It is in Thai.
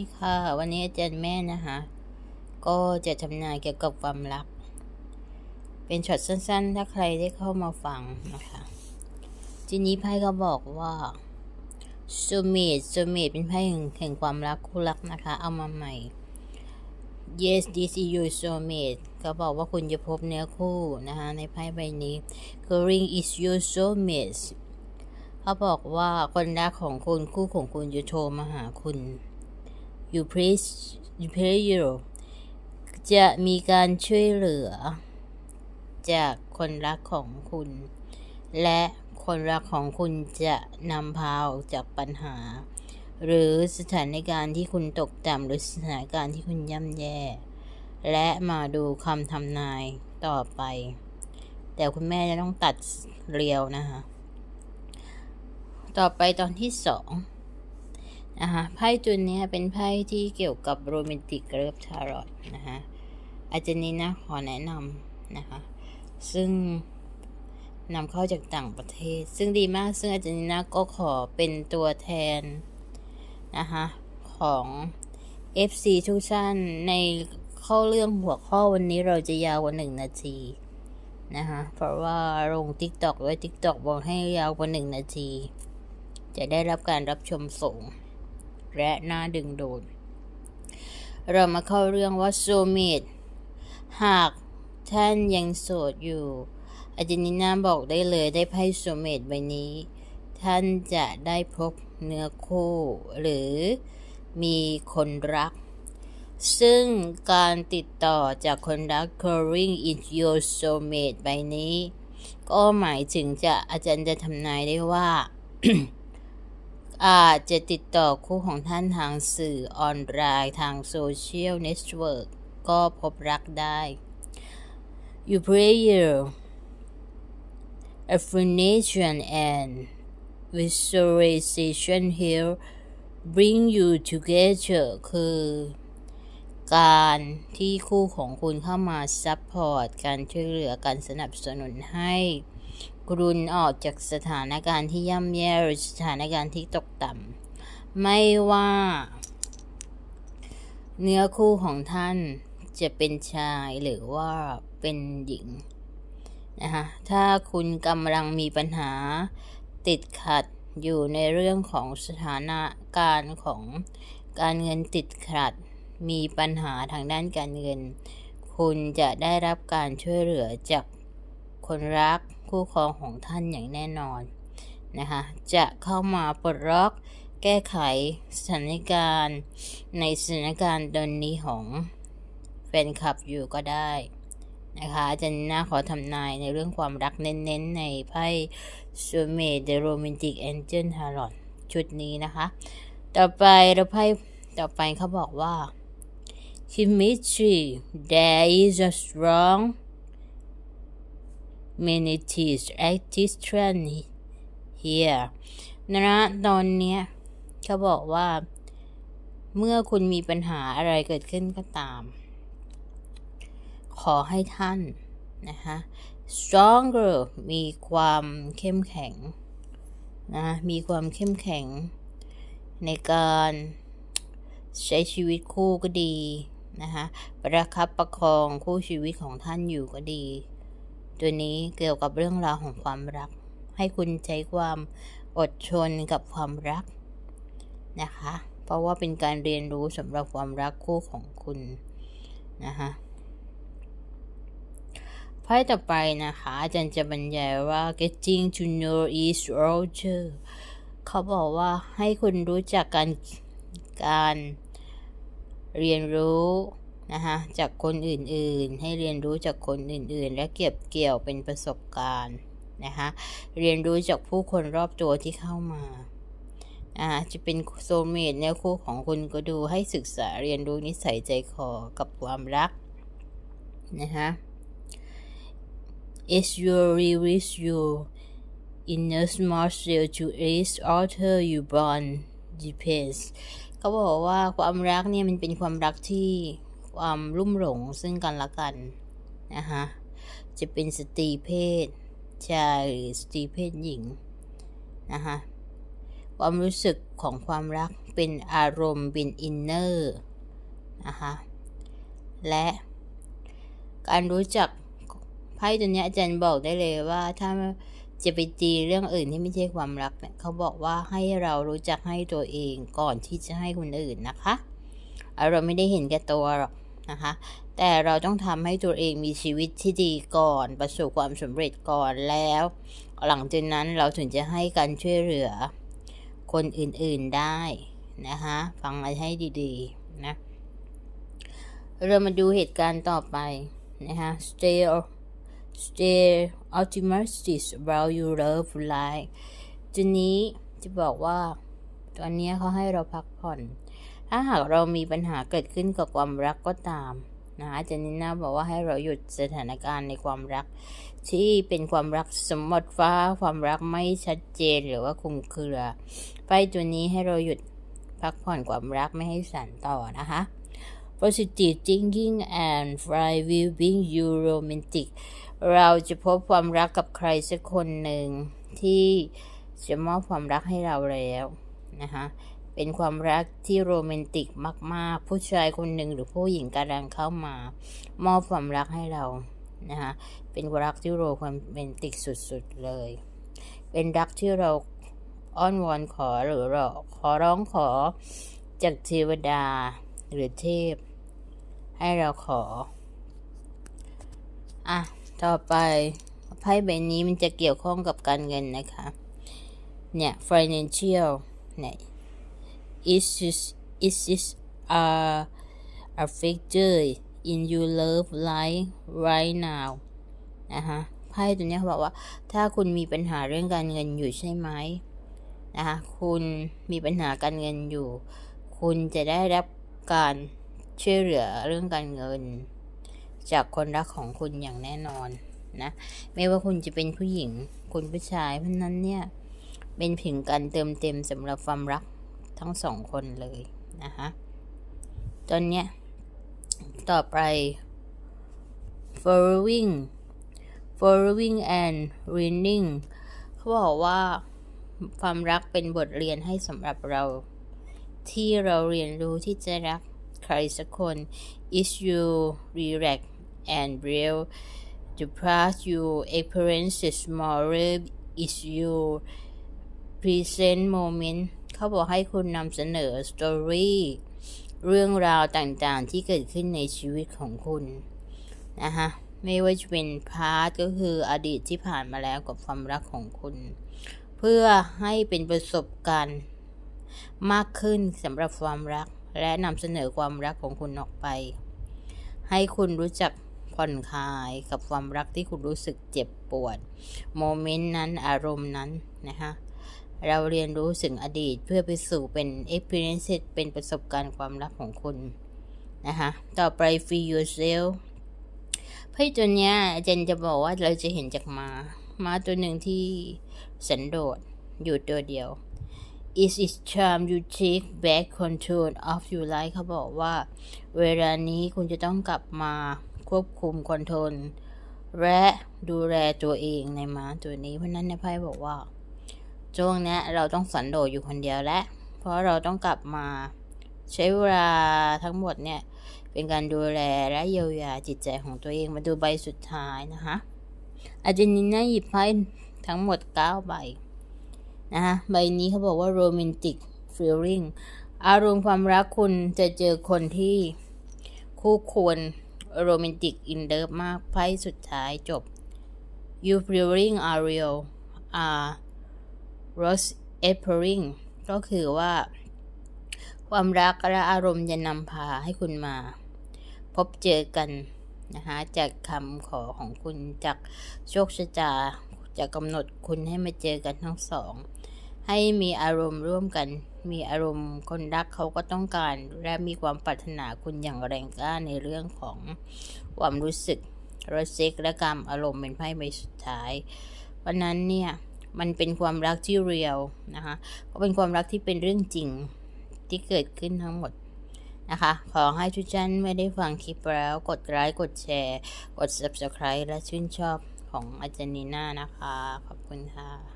ดีค่ะ วันนี้อาจารย์แม่นะคะ ก็จะทำนายเกี่ยวกับความรัก เป็นช็อตสั้นๆ ถ้าใครได้เข้ามาฟังนะคะทีนี้ไพ่ก็บอกว่าโซเมตโซเมตเป็นไพ่แห่งแห่งความรักคู่รักนะคะ เอามาใหม่ yes this is your soulmate ก็บอกว่าคุณจะพบเนื้อคู่นะคะในไพ่ใบนี้ Going is your soulmate เขาบอกว่าคนรักของคุณคู่ของคุณจะโทรมาหาคุณ you praise you pray you จะมีการช่วยเหลือ จากคนรักของคุณ และคนรักของคุณจะนำพาออกจากปัญหา หรือสถานการณ์ที่คุณตกต่ำหรือสถานการณ์ที่คุณย่ำแย่ และมาดูคำทำนายต่อไป แต่คุณแม่จะต้องตัดเรียวนะคะ ต่อไปตอนที่สอง นะคะไพ่ตัวนี้เป็นไพ่ที่เกี่ยวกับโรแมนติกเริฟทารอตนะคะอาจารย์นี้นะขอแนะนำนะคะ ซึ่งนำเข้าจากต่างประเทศ ซึ่งดีมาก ซึ่งอาจารย์นีนะก็ขอเป็นตัวแทนนะคะของ FC ทุกท่านในข้อเรื่องหัวข้อวันนี้เราจะยาวกว่าหนึ่งนาทีนะคะเพราะว่าลง TikTok ไว้ TikTok บอกให้ยาวกว่าหนึ่งนาที จะได้รับการรับชมสูง และน่าดึงดูด เรามาเข้าเรื่องว่าโซเมตหากท่านยังโสดอยู่อาจารย์นิน่าบอกได้เลยได้ไพ่โซเมตใบนี้ ท่านจะได้พบเนื้อคู่ หรือมีคนรัก ซึ่งการติดต่อจากคนรัก calling in your soulmate ใบนี้ ก็หมายถึงจะอาจารย์จะทำนายได้ว่า อาจจะติดต่อคู่ของท่านทางสื่อออนไลน์ทางโซเชียลเน็ตเวิร์กก็พบรักได้ You prayer affirmation and visualization here bring you together คือ การที่คู่ของคุณเข้ามาซัพพอร์ตการช่วยเหลือการสนับสนุนให้ คุณออกจากสถานการณ์ที่ย่ำแย่หรือสถานการณ์ที่ตกต่ำไม่ว่า เนื้อคู่ของท่านจะเป็นชายหรือว่าเป็นหญิงนะคะถ้าคุณกำลังมีปัญหาติดขัดอยู่ในเรื่องของสถานการณ์ของการเงินติดขัด มีปัญหาทางด้านการเงิน คุณจะได้รับการช่วยเหลือจากคนรัก คู่ครองของท่านอย่างแน่นอนนะคะจะเข้ามาปลดล็อกแก้ไขสถานการณ์ในสถานการณ์ตอนนี้ของแฟนคลับอยู่ก็ได้นะคะอาจารย์น่าขอทำนายในเรื่องความรักเน้นๆ ในไพ่ซูเมเดโรแมนติกแองเจิลทารอตชุดนี้นะคะ ต่อไปเราไพ่ต่อไปเขาบอกว่า chemistry there is a strong manatees active trend here นะตอนเนี้ยเขาบอกว่า เมื่อคุณมีปัญหาอะไรเกิดขึ้นก็ตาม ขอให้ท่านนะคะ stronger มีความเข้มแข็งนะมีความเข้มแข็ง ในการใช้ชีวิตคู่ก็ดีนะคะประคับประคองคู่ชีวิตของท่านอยู่ก็ดี ตัวนี้เกี่ยวกับเรื่องราวของความรัก ให้คุณใช้ความอดทนกับความรักนะคะ เพราะว่าเป็นการเรียนรู้สำหรับความรักคู่ของคุณนะคะไพ่ต่อไปนะคะ อาจารย์จะบรรยายว่า getting to know each other เขาบอกว่าให้คุณรู้จักการการเรียนรู้ นะคะจากคนอื่นๆ ให้เรียนรู้จากคนอื่นๆ และเก็บเกี่ยวเป็นประสบการณ์นะคะเรียนรู้จากผู้คนรอบตัวที่เข้ามาอาจะเป็นโซเมตแนวคู่ของคุณก็ดูให้ศึกษาเรียนรู้นิสัยใจคอกับความรักนะคะ is your release your inner smart s e l to ace alter you born depends เขาบอกว่าความรักเนี่ยมันเป็นความรักที่ ความรุ่มหลงซึ่งกันและกันนะคะจะเป็นสตรีเพศชายหรือสตรีเพศหญิงนะคะความรู้สึกของความรักเป็นอารมณ์เป็นอินเนอร์นะคะและการรู้จักไพ่ตัวนี้อาจารย์บอกได้เลยว่าถ้าจะไปตีเรื่องอื่นที่ไม่ใช่ความรักเนี่ยเขาบอกว่าให้เรารู้จักให้ตัวเองก่อนที่จะให้คนอื่นนะคะ เราไม่ได้เห็นแก่ตัวหรอก นะคะ แต่เราต้องทำให้ตัวเองมีชีวิตที่ดีก่อน ประสบความสำเร็จก่อนแล้ว หลังจากนั้นเราถึงจะให้การช่วยเหลือ คนอื่นๆได้นะคะฟังให้ดีๆนะเรามาดูเหตุการณ์ต่อไปนะคะ stay stay optimistic about your love life ทีนี้จะบอกว่า ตอนนี้เขาให้เราพักผ่อน ถ้าหากเรามีปัญหาเกิดขึ้นกับความรักก็ตามนะอาจารย์นิน่าบอกว่าให้เราหยุดสถานการณ์ในความรัก ที่เป็นความรักสมมติฟ้าความรักไม่ชัดเจนหรือว่าคลุมเครือไฟตัวนี้ให้เราหยุดพักผ่อนความรักไม่ให้สั่นต่อนะคะ positive thinking and fly will bring you romantic เราจะพบความรักกับใครสักคนหนึ่งที่จะมอบความรักให้เราแล้วนะคะ เป็นความรักที่โรแมนติกมาก ๆ ผู้ชายคนหนึ่งหรือผู้หญิงกำลังเข้ามา มอบความรักให้เรานะคะเป็นรักที่โรแมนติกสุด ๆ เลย เป็นรักที่เราอ้อนวอนขอหรือเราขอร้องขอจากเทวดาหรือเทพ ให้เราขอ อะ ต่อไปไพ่ใบนี้มันจะเกี่ยวข้องกับการเงินนะคะ เนี่ย financial เนี่ย is this is this a a factor in your love life right now นะคะไพ่ตัวนี้เขาบอกว่า ถ้าคุณมีปัญหาเรื่องการเงินอยู่ใช่ไหมนะคะคุณมีปัญหาการเงินอยู่ คุณจะได้รับการช่วยเหลือเรื่องการเงิน จากคนรักของคุณอย่างแน่นอนนะ ไม่ว่าคุณจะเป็นผู้หญิง คุณผู้ชายเพราะนั้นเนี่ย เป็นผิงกันเติมเต็มสำหรับความรัก ทั้งสองคนเลยนะคะตอนเนี้ยต่อไป following following and reading เขาบอกว่าความรักเป็นบทเรียนให้สำหรับเรา ที่เราเรียนรู้ที่จะรักใครสักคน is you relax and real the past you experiences more is you present moment เขาบอกให้คุณนำเสนอสตอรี่เรื่องราวต่างๆที่เกิดขึ้นในชีวิตของคุณนะคะไม่ว่าจะเป็นพาร์ทก็คืออดีตที่ผ่านมาแล้วกับความรักของคุณ เพื่อให้เป็นประสบการณ์มากขึ้นสำหรับความรัก และนำเสนอความรักของคุณออกไป ให้คุณรู้จักผ่อนคลายกับความรักที่คุณรู้สึกเจ็บปวดโมเมนต์นั้นอารมณ์นั้นนะคะ เราเรียนรู้ถึงอดีตเพื่อไปสู่เป็น experience เป็นประสบการณ์ความรักของคุณ นะคะต่อไป free yourself ไพ่ตัวเนี้ยอาจารย์จะบอกว่าเราจะเห็นจากมาม้าตัวหนึ่งที่สันโดษอยู่ตัวเดียว is it time you take back control of your life เขาบอกว่า เวลานี้คุณจะต้องกลับมาควบคุมคอนโทรลและดูแลตัวเองในม้าตัวนี้ เพราะนั้นในไพ่บอกว่า ช่วงนี้เราต้องสันโดษอยู่คนเดียวและเพราะเราต้องกลับมาใช้เวลาทั้งหมดเนี่ย เป็นการดูแลและเยียวยาจิตใจของตัวเองมาดูใบสุดท้ายนะคะอาจารย์นิน่าหยิบไพ่ทั้งหมด 9 ใบนะคะใบนี้เขาบอกว่าโรแมนติกฟีลลิ่งอารมณ์ความรักคุณจะเจอคนที่คู่ควรโรแมนติกอินเดิฟมากไพ่สุดท้ายจบ you feeling are real are rose appearing ก็คือว่า ความรักและอารมณ์จะนำพาให้คุณมา พบเจอกันนะคะจากคำขอของคุณจากโชคชะตาจะกำหนดคุณให้มาเจอกันทั้งสอง ให้มีอารมณ์ร่วมกัน มีอารมณ์คนรักเขาก็ต้องการ และมีความปรารถนาคุณอย่างแรงกล้าในเรื่องของความรู้สึกรสเซ็กและกรรมอารมณ์เป็นไพ่ใบสุดท้ายเพราะนั้นเนี่ย มันเป็นความรักที่เรียลนะคะก็เป็นความรักที่เป็นเรื่องจริงที่เกิดขึ้นทั้งหมดนะคะ ขอให้ทุกท่านไม่ได้ฟังคลิปแล้ว กดไลค์กดแชร์ กด subscribe และชื่นชอบของอาจารย์นีน่านะคะ ขอบคุณค่ะ